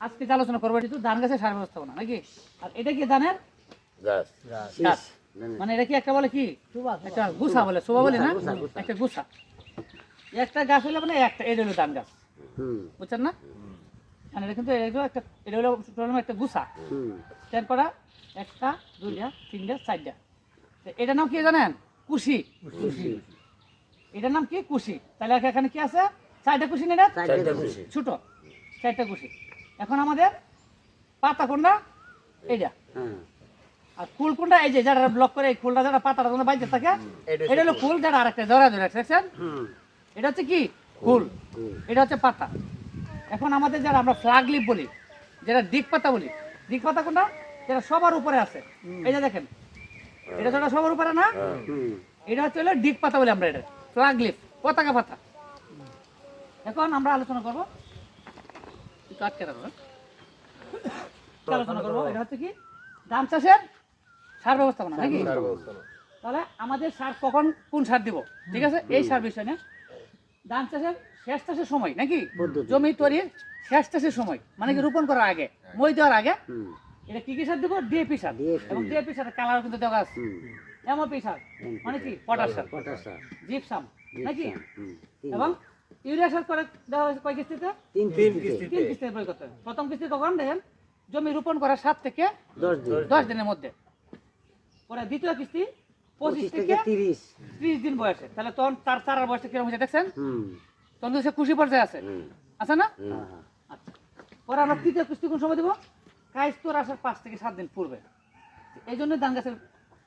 আজকে যে আলোচনা করব এটা ধান গাছের সার ব্যবস্থাপনা নাকি? আর এটা কি ধানের? মানে এটা কি একটা বলে কি? একটা গুছা বলে শোভা বলে না? একটা গুছা। একটা গাছ হলে মানে একটা এটা হলো ধান গাছ। বুঝছেন না? মানে এটা কিন্তু একটা এটা হলো প্রথমে একটা গুছা। হুম। তারপরে একটা দুইটা তিনটা চারটা। এটার নাম কি জানেন? কুশি। এটার নাম কি? কুশি। তাহলে এখানে কি আছে? চারটা কুশি নেই চারটা ছোট। চারটা কুশি। এখন আমাদের পাতা কোনটা? এইটা। হ্যাঁ। আর ফুল কোনটা? এই যে যারা ব্লক করে এই ফুলটা যারা পাতাটা তোমরা বাইতে থাকে এটা হলো ফুল যারা আরেকটা জোড়া জোড়া দেখছেন? হুম। এটা হচ্ছে কি? ফুল এটা হচ্ছে পাতা। এখন আমাদের যারা আমরা ফ্লাগ লিপ বলি যেটা দিক পাতা বলি দিক পাতা কোনটা? যেটা সবার উপরে আছে। এই যে দেখেন। এটা যেটা সবার উপরে না? হুম। এটা হচ্ছে হলো ডিক পাতা বলি আমরা এটা। ফ্লাগ লিফ পতাকা পাতা। এখন আমরা আলোচনা করব একটু আটকে রাখো হ্যাঁ? আলোচনা করব এটা হচ্ছে কি? ধান চাষের সার ব্যবস্থাপনা নাকি? তাহলে আমাদের সার কখন কোন সার দিব? ঠিক আছে? এই সার বিষয় নিয়ে ধান চাষের শেষ চাষের সময় নাকি? জমি তৈরির শেষ চাষের সময় মানে কি রোপণ করার আগে মই দেওয়ার আগে এটা কি কি সার দিব? ডিএপি সার। এবং ডিএপি সার কালার কিন্তু দেওয়া আছে। এমওপি সার মানে কি? পটাশ সার। পটাশা জিপসাম নাকি? এবং ইউরিয়া সার করে দেওয়া হয়েছে কয় কিস্তিতে? তিন তিন কিস্তি তিন কিস্তিতে প্রয়োগ করতে হবে। প্রথম কিস্তি কখন দেখেন জমি রোপণ করার সাত থেকে দশ দিন। দশ দিনের মধ্যে। পরে দ্বিতীয় কিস্তি পঁচিশ থেকে তিরিশ। ত্রিশ দিন বয়সে। তাহলে তখন তার চারার বয়সটা কীরকম হয়েছে দেখছেন? তখন তো সে খুশি পর্যায়ে আছে। আছে না? আচ্ছা। পরে আমরা তৃতীয় কিস্তি কোন সময় দেবো? কাইস্তর আসার পাঁচ থেকে সাত দিন পূর্বে। এই জন্য ধান গাছের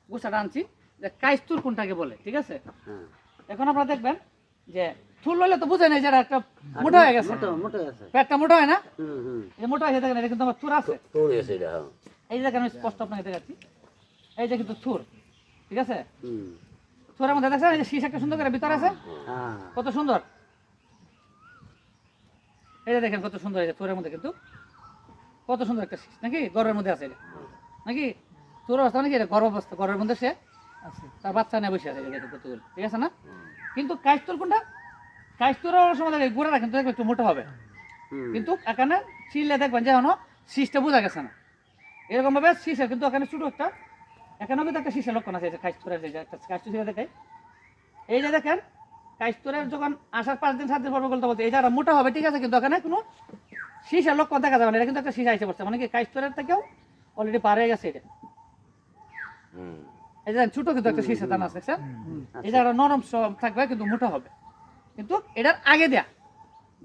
গোছাটা আনছি যে কাইস্তুর কোনটাকে বলে ঠিক আছে? হ্যাঁ। এখন আপনারা দেখবেন যে থুল হলে তো বুঝে নেই যে একটা মোটা হয়ে গেছে। মোটো মোটো পেটটা মোটা হয় না? হুম হুম। এই মোটা হয়ে দেখেন এটা কিন্তু আমার থুর আছে। এটা হ্যাঁ। এই যে দেখেন আমি স্পষ্ট আপনাকে দেখাচ্ছি এই যে কিন্তু থুর ঠিক আছে? হুম। থুরের মধ্যে দেখছেন এই যে শীষ একটা সুন্দর করে ভিতরে আছে। হ্যাঁ। কত সুন্দর। এই যে দেখেন কত সুন্দর এই যে থুরের মধ্যে কিন্তু। কত সুন্দর একটা শীষ। নাকি? গর্বের মধ্যে আছে এটা। নাকি? তোর অবস্থা নাকি এটা? গর্ভ অবস্থা গর্বের মধ্যে সে আছে। তার বাচ্চা নিয়ে বসে আছে কতগুলো ঠিক আছে না? কিন্তু কাইস্তর কোনটা? কাইস্তর সময় দেখে গোড়াটা কিন্তু দেখবে একটু মোটা হবে। কিন্তু এখানে ছিলে দেখবেন যে এখনও শীষটা বোঝা গেছে না। এরকম ভাবে শীষের কিন্তু এখানে ছোট একটা এখানে কিন্তু একটা শীষের লক্ষণ আছে কাইস্তরের যে একটা কাইস্তর শিলা এই যে দেখেন কাইস্তরের যখন আসার পাঁচ দিন সাত দিন পর বলতে বলতে এই যারা মোটা হবে ঠিক আছে কিন্তু এখানে কোনো শীষের লক্ষণ দেখা যাবে না। এটা কিন্তু একটা শীষ আইসে পড়ছে। মানে কি কাইস্তরের থেকেও অলরেডি পার হয়ে গেছে এটা। হুম। এই যে ছোট কিন্তু একটা শীষের দানা আছে দেখছেন যে নরম থাকবে কিন্তু মোটা হবে। কিন্তু এটার আগে দেয়া।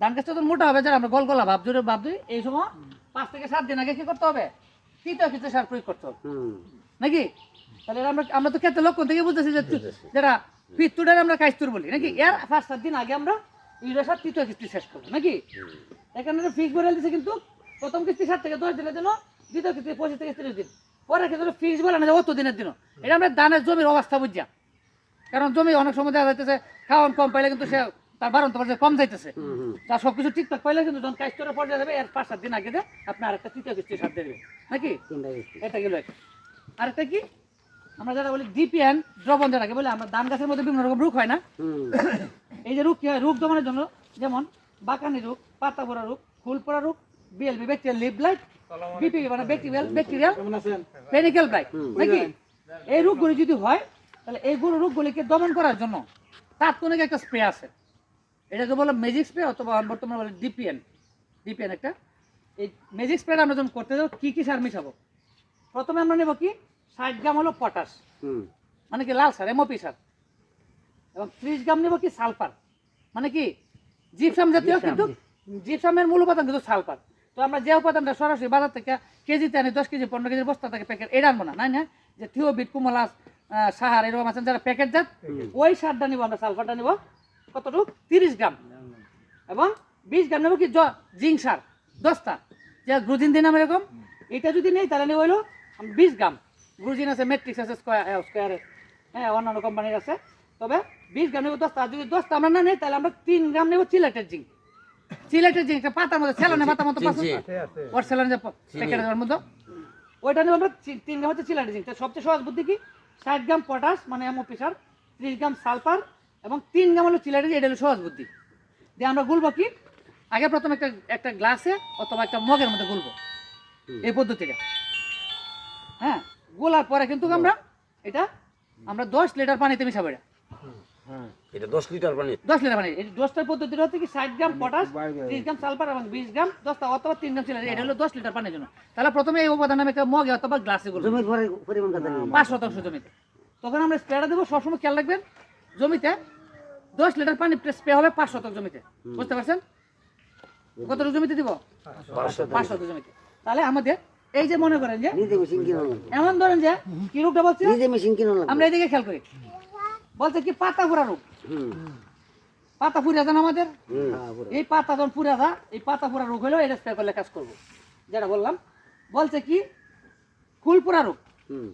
ধান গাছটা যখন মোটা হবে যারা আমরা গল গলা ভাব জুড়ে ভাব দিই এই সময় পাঁচ থেকে সাত দিন আগে কি করতে হবে? তৃতীয় কিছু সার প্রয়োগ করতে হবে। নাকি? তাহলে আমরা আমরা তো ক্ষেত্রে লক্ষণ থেকে বুঝতেছি যে যারা পিত্তুটার আমরা কাইস্তুর বলি নাকি? এর পাঁচ সাত দিন আগে আমরা ইউরিয়া সার তৃতীয় কিস্তি শেষ করব নাকি? এখানে ফিক্স বলে দিচ্ছে কিন্তু প্রথম কিস্তি সাত থেকে দশ দিনের জন্য দ্বিতীয় কিস্তি পঁচিশ থেকে তিরিশ দিন। পরে কিন্তু ফিক্স বলে না যে অত দিনের দিন এটা আমরা ধানের জমির অবস্থা বুঝিয়া। কারণ জমি অনেক সময় দেখা যাইতেছে খাওয়ান কম পাইলে কিন্তু সে তার বারন্ত পর্যায়ে কম যাইতেছে। তার সব কিছু ঠিকঠাক পাইলে কিন্তু যখন কাইস্তরের পর্যায়ে যাবে এর পাঁচ সাত দিন আগে আপনি আরেকটা তৃতীয় কিস্তি সার দেবে নাকি? এটা গেল একটা আরেকটা কি? আমরা যারা বলি ডিপিএন দ্রবণ যেটাকে বলি আমরা ধান গাছের মধ্যে বিভিন্ন রকম রোগ হয় না? এই যে রোগ কি হয়? রোগ দমনের জন্য যেমন বাকানি রোগ পাতা পড়া রোগ ফুল পড়া রোগ BLB bacterial leaf blight BP মানে ব্যাকটেরিয়াল ব্যাকটেরিয়াল পেনিক্যাল ব্লাইট নাকি? এই রোগগুলি যদি হয় তাহলে এইগুলো রোগগুলিকে দমন করার জন্য তাৎক্ষণিক একটা স্প্রে আছে। এটাকে বলে ম্যাজিক স্প্রে অথবা বর্তমানে বলে ডিপিএন ডিপিএন একটা। এই ম্যাজিক স্প্রে আমরা যখন করতে যাব কী কী সার মিশাবো? প্রথমে আমরা নেব কি? ষাট গ্রাম হলো পটাশ। মানে কি লাল সার এমওপি সার। এবং ত্রিশ গ্রাম নেব কি সালফার। মানে কি জিপসাম জাতীয় কিন্তু জিপসামের মূল উপাদান কিন্তু সালফার। তো আমরা যে উপাদানটা সরাসরি বাজার থেকে কেজিতে আনি, দশ কেজি, পনেরো কেজির বস্তা থেকে প্যাকেট এটা আনব না, নাই না? যে থিওবিট, কুমলাস সাহার এরকম আছেন যারা প্যাকেট জাত, ওই সারটা নিব আমরা, সালফারটা নিব, কতটুকু? তিরিশ গ্রাম। এবং বিশ গ্রাম নেব কি? জ- সার, দশটা। যে গ্রুজিন দিন এরকম, এটা যদি নেই তাহলে নেব বিশ গ্রাম। গ্রুজিন আছে মেট্রিক্স আছে স্কোয়ার স্কোয়ারের হ্যাঁ অন্যান্য কোম্পানির আছে। তবে বিশ গ্রাম নেব দশটা যদি দশটা আমরা না নেই, তাহলে আমরা তিন গ্রাম নেব চিলেটের জিঙ্ক। জিঙ্ক একটা পাতার মধ্যে ছেলানে পাতার মতো পাশে ওর ছেলানে যে প্যাকেটের মধ্যে। ওইটা নেব আমরা তিন গ্রাম হচ্ছে চিলেটের জিঙ্ক। সবচেয়ে সহজ বুদ্ধি কি? ষাট গ্রাম পটাশ মানে এমওপি সার ত্রিশ গ্রাম সালফার এবং তিন গ্রাম হলো চিলেটের এটা হলো সহজ বুদ্ধি। দিয়ে আমরা গুলবো কি? আগে প্রথমে একটা একটা গ্লাসে অথবা একটা মগের মধ্যে গুলবো। এই পদ্ধতিটা। হ্যাঁ? গোলার পরে কিন্তু আমরা এটা আমরা দশ লিটার পানিতে মিশাবো এটা। এটা দশ লিটার পানি। দশ লিটার পানি। এই দশটার পদ্ধতিটা হচ্ছে কি ষাট গ্রাম পটাশ ত্রিশ গ্রাম সালফার এবং বিশ গ্রাম দশটা অথবা তিন গ্রাম ছিল এটা হলো দশ লিটার পানির জন্য। তাহলে প্রথমে এই উপাদান আমি একটা মগে অথবা গ্লাসে গুলবো জমির পরে পরিমাণ কত? নেই? পাঁচ শতাংশ জমিতে। তখন আমরা স্প্রেটা দেবো সবসময় খেয়াল রাখবেন জমিতে দশ লিটার পানি স্প্রে হবে পাঁচ শতক জমিতে। বুঝতে পারছেন? কতটুকু জমিতে দিব? পাঁচ শতক। জমিতে। তাহলে আমাদের এই যে মনে করেন যে নিজে মেশিন কিনো লাগবে এমন ধরেন যে কি রোগটা বলছি? নিজে মেশিন কিনো লাগবে আমরা এদিকে খেয়াল করি। বলছে কি পাতা ফুরা রোগ পাতা ফুরা যান আমাদের? হ্যাঁ, পুরো। এই পাতা যখন ফুরা যা এই পাতা ফুরা রোগ হলেও এটা স্প্রে করলে কাজ করব। যেটা বললাম বলছে কি ফুলপুরা রোগ। হুম।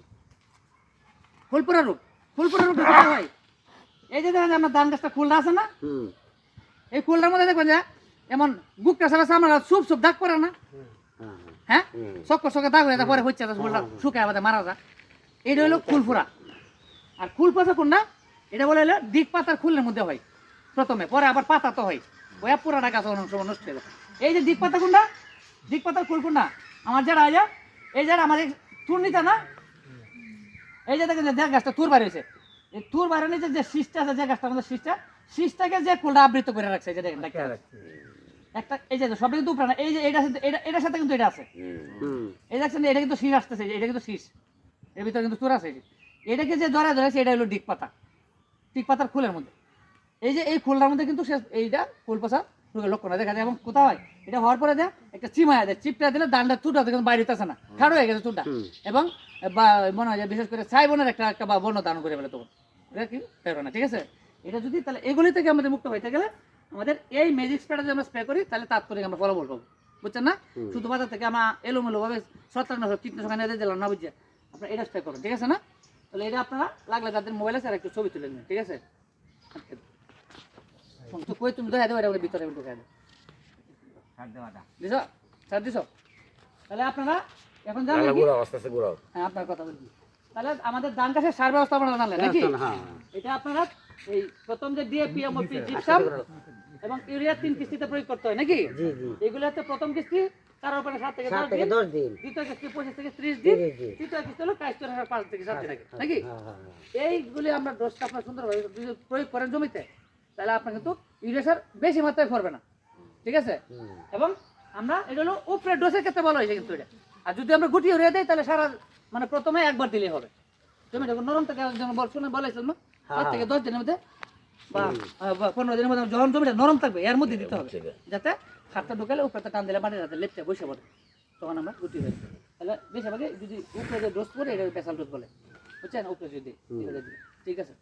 ফুলপুরা রোগ। ফুলপুরা রোগ হয় এই যে দেখেন যে আপনার ধান গাছটা ফুলটা আছে না এই ফুলটার মধ্যে দেখবেন যে এমন বুকটা সারা আমরা সুপ সুপ দাগ পড়ে না। হ্যাঁ, হ্যাঁ। হ্যাঁ। চক্কর চক্কর দাগ হয়ে পরে হচ্ছে না, শুকায় আমাদের মারা যায়। এটা হলো ফুলফুরা আর ফুল পাতা কোনটা এটা বলে হলো, দিক পাতার ফুলের মধ্যে হয়, প্রথমে, পরে আবার পাতা তো হয় ওই পুরাটা গাছ নষ্ট হয়ে এই যে দিক পাতা কোনটা দিক পাতার ফুল কোনটা আমার যারা আয়া, এই যারা আমাদের তুর নিতে না, এই যে দেখেন দেখ গাছটা তুর বাড়িয়েছে, এই তুর বাড়িয়ে নিচে যে শীষটা আছে, যে গাছটা আমাদের শীষটা, শীষটাকে যে ফুলটা আবৃত করে রাখছে, এই যে দেখেন। একটা, এই যে সবটা কিন্তু উপরে না, এই যে এটা এটা, এটার সাথে কিন্তু এটা আছে। এই দেখছেন এটা কিন্তু শীষ আসতেছে, এটা কিন্তু শীষ এর ভিতরে কিন্তু চোর আছে। এটাকে যে ধরা ধরেছে, এটা হলো ডিক পাতা ডিক পাতার ফুলের মধ্যে। এই যে এই ফুলটার মধ্যে কিন্তু সে এইটা ফুল পাশা রোগের লক্ষণ হয়, দেখা যায় এবং কোথাও হয় এটা হওয়ার পরে দেয় একটা চিমায় দেয় চিপটা দিলে দানটা তুটা কিন্তু বাইরে হইতেছে না খাড়ো হয়ে গেছে তুটা এবং মনে হয় যে বিশেষ করে ছাই বনের একটা একটা বা বন্য দান করে ফেলে তখন। এটা কি? পেরো না ঠিক আছে? এটা যদি তাহলে এগুলি থেকে আমাদের মুক্ত হইতে গেলে আমাদের এই ম্যাজিক স্প্রেটা যদি আমরা স্প্রে করি তাহলে তাৎক্ষণিক আমরা ফলাফল পাবো। বুঝছেন না? শুধু বাজার থেকে আমরা এলোমেলো ভাবে ছত্রাকনাশক কীটনাশক এনে দিলাম না বুঝছে আপনার এটা স্প্রে করুন ঠিক আছে না? তাহলে এটা আপনারা লাগলে তাদের মোবাইল আছে আর একটু ছবি তুলে নেবেন ঠিক আছে? কই তুমি দেখা দেবো এটা ভিতরে ঢুকে দেবো দিছ? স্যার দিছ? তাহলে আপনারা এখন জানেন হ্যাঁ আপনার কথা বলছি তাহলে আমাদের ধান চাষের সার ব্যবস্থাপনা জানলেন নাকি? হ্যাঁ, এটা আপনারা এই প্রথম যে ডিএপি এমওপি জিপসাম এবং ইউরিয়া তিন কিস্তিতে প্রয়োগ করতে হয় নাকি? জি জি। এগুলো হচ্ছে প্রথম কিস্তি উপরে সাত থেকে দশ দিন। দশ দিন। দ্বিতীয় কিস্তি পঁচিশ থেকে ত্রিশ দিন। তৃতীয় কিস্তি হলো কাজ চলে পাঁচ থেকে সাত দিন নাকি? হ্যাঁ, হ্যাঁ, হ্যাঁ। এইগুলি আমরা ডোজটা আপনার সুন্দরভাবে প্রয়োগ করেন জমিতে তাহলে আপনার কিন্তু ইউরিয়া সার বেশি মাত্রায় পড়বে না। ঠিক আছে? এবং আমরা এটা হলো উপরে ডোজের ক্ষেত্রে বলা হয়েছে কিন্তু এটা। আর যদি আমরা গুটি হরিয়ে দেয় তাহলে সারা মানে প্রথমে একবার দিলেই হবে। জমিটা নরম থেকে শুনে বলেছিলাম না? সাত থেকে দশ দিনের মধ্যে বা পনেরো দিনের মধ্যে যখন জমিটা নরম থাকবে এর মধ্যে দিতে হবে। যাতে সারটা ঢুকালে উপরে টান দিলে মাটির হাতে লেপটে বসে পড়ে। তখন আমরা গুটি হয়ে তাহলে বেশিরভাগে যদি উপরে যে ডোজ করে এটা পেশাল ডোজ বলে। বুঝছেন? উপরে যদি ঠিক আছে?